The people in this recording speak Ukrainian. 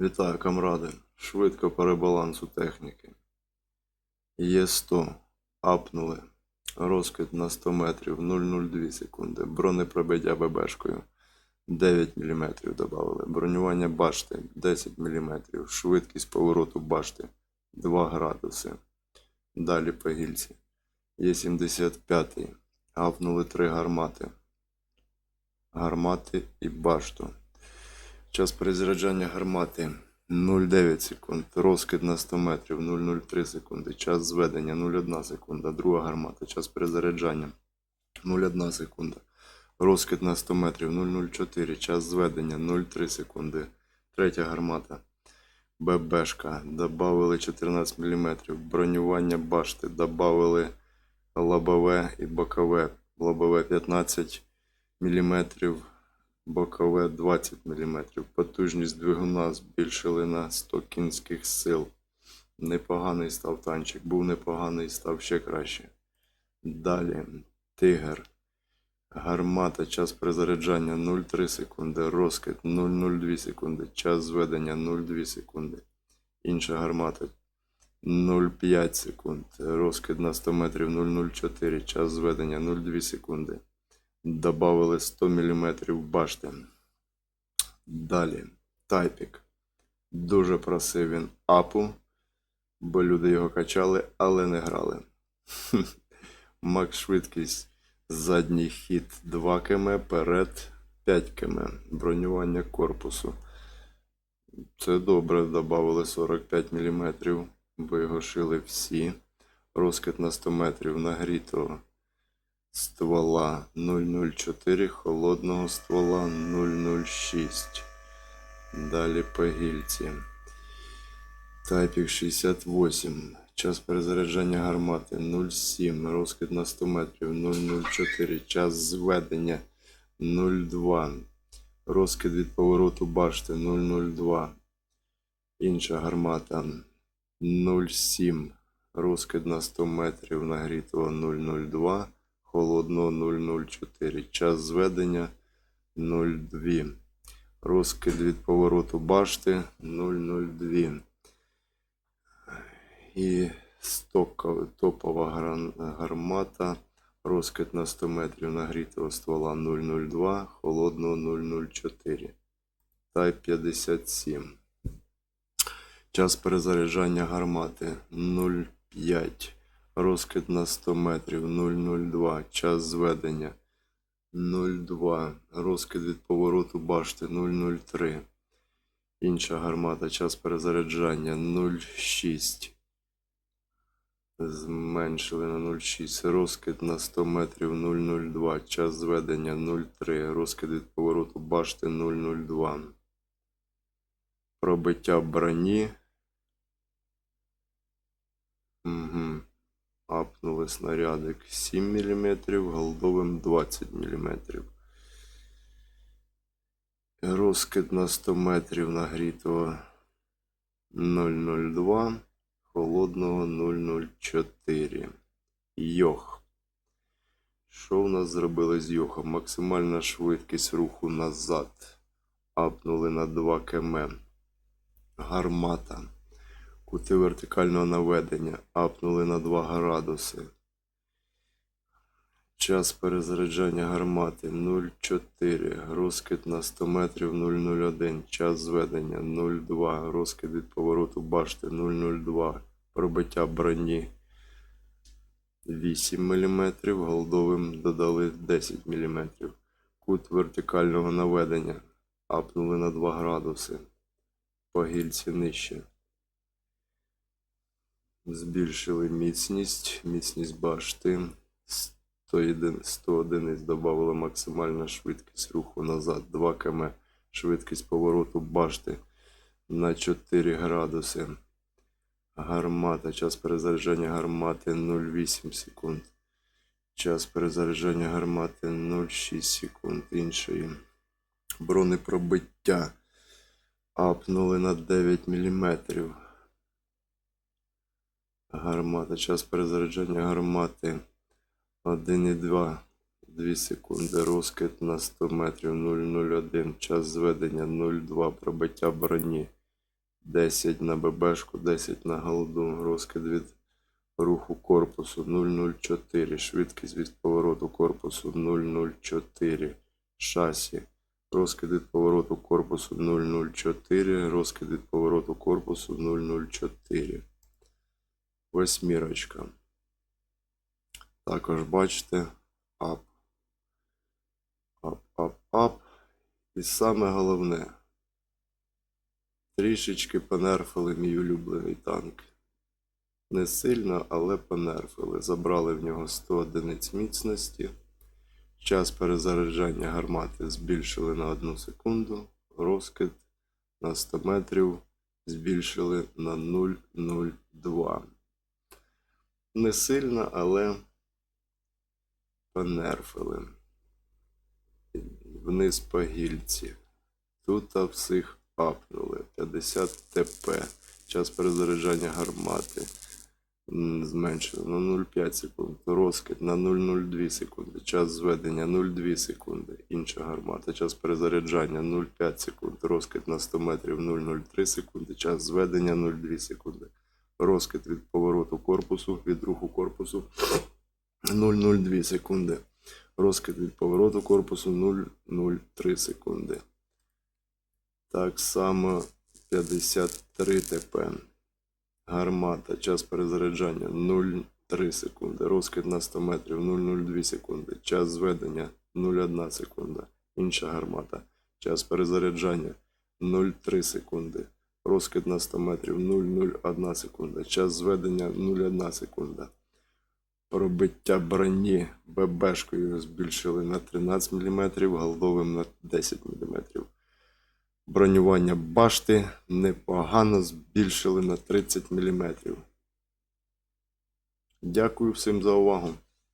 Вітаю, камради. Швидко перебалансу техніки. Є 100. Апнули. Розкид на 100 метрів 0,02 секунди. Бронепробиття ББшкою 9 мм додали. Бронювання башти 10 мм. Швидкість повороту башти 2 градуси. Далі по гільці. Є 75. Апнули 3 гармати. Гармати і башту. Час перезаряджання гармати 0,9 секунд. Розкид на 100 метрів 0,03 секунди. Час зведення 0,1 секунда. Друга гармата. Час перезаряджання 0,1 секунда. Розкид на 100 метрів 0,04. Час зведення 0,3 секунди. Третя гармата. ББшка. Добавили 14 мм. Бронювання башти. Добавили лобове і бокове. Лобове 15 мм бокове 20 мм. Потужність двигуна збільшили на 100 кінських сил. Непоганий став танчик. Був непоганий, став ще краще. Далі. Тигр. Гармата. Час перезаряджання 0,3 секунди. Розкид 0,02 секунди. Час зведення 0,2 секунди. Інша гармата 0,5 секунд. Розкид на 100 метрів 0,04. Час зведення 0,2 секунди. Добавили 100 мм башти. Далі. Тайпік. Дуже просив він апу, бо люди його качали, але не грали. Макс швидкість. Задній хід 2 км, перед 5 км. Бронювання корпусу. Це добре, додали 45 мм, бо його шили всі. Розкид на 100 метрів нагрітого ствола 004, холодного ствола 006. Далі по гільці. Тайпік 68. Час перезаряджання гармати 0,7. Розкид на 100 метрів 004. Час зведення 0,2. Розкид від повороту башти 002. Інша гармата 0,7. Розкид на 100 метрів нагрітого 002. Холодного 004. Час зведення 0,2. Розкид від повороту башти 002. І топова гармата. Розкид на 100 метрів нагрітого ствола 002, холодного 004. Тайп 57. Час перезаряджання гармати 0,5. Розкид на 100 метрів 002. Час зведення 0,2. Розкид від повороту башти 003. Інша гармата. Час перезаряджання 0,6. Зменшили на 0,6. Розкид на 100 метрів 002. Час зведення 0,3. Розкид від повороту башти 002. Пробиття броні. Угу. Апнули снарядик 7 мм, голдовим 20 мм. Розкид на 100 метрів нагрітого 002, холодного 004. Йох. Що в нас зробили з йохом? Максимальна швидкість руху назад. Апнули на 2 км. Гармата. Кути вертикального наведення апнули на 2 градуси. Час перезаряджання гармати 0,4. Розкид на 100 метрів 0,01. Час зведення 0,2. Розкид від повороту башти 0,02. Пробиття броні 8 мм. Голдовим додали 10 мм. Кут вертикального наведення апнули на 2 градуси. По гільці нижче. Збільшили міцність, міцність башти. 101, 100 одиниць додали максимальна швидкість руху назад 2 км. Швидкість повороту башти на 4 градуси. Гармата. Час перезаряджання гармати 0,8 секунд. Час перезаряджання гармати 0,6 секунд. Іншої. Бронепробиття. Апнули на 9 мм. Гармата. Час перезаряджання гармати. 1,2. 2 секунди. Розкид на 100 метрів. 0,01. Час зведення. 0,2. Пробиття броні. 10 на ББшку, 10 на голду, розкид від руху корпусу. 004, швидкість від повороту корпусу. 004, шасі, розкид від повороту корпусу. 004, розкид від повороту корпусу. 004. Восьмірочка. Також бачите, ап, ап, ап, ап. І саме головне, трішечки понерфили мій улюблений танк. Не сильно, але понерфили. Забрали в нього 100 одиниць міцності. Час перезаряджання гармати збільшили на 1 секунду. Розкид на 100 метрів збільшили на 0,02. Не сильно, але понерфили. Вниз по гільці. Тут всіх апнули. 50 ТП. Час перезаряджання гармати м, зменшили на 0,5 секунд. Розкид на 0,02 секунди. Час зведення 0,2 секунди. Інша гармата. Час перезаряджання 0,5 секунд. Розкид на 100 метрів 0,03 секунди. Час зведення 0,2 секунди. Розкид від повороту корпусу, від руху корпусу 0,02 секунди. Розкид від повороту корпусу 0,03 секунди. Так само 53 ТП. Гармата. Час перезаряджання 0,3 секунди. Розкид на 100 метрів 0,02 секунди. Час зведення 0,1 секунда. Інша гармата. Час перезаряджання 0,3 секунди. Розкид на 100 метрів 0,01 секунда. Час зведення 0,1 секунда. Пробиття броні ББшкою збільшили на 13 мм, голдовим на 10 мм. Бронювання башти непогано збільшили на 30 мм. Дякую всім за увагу.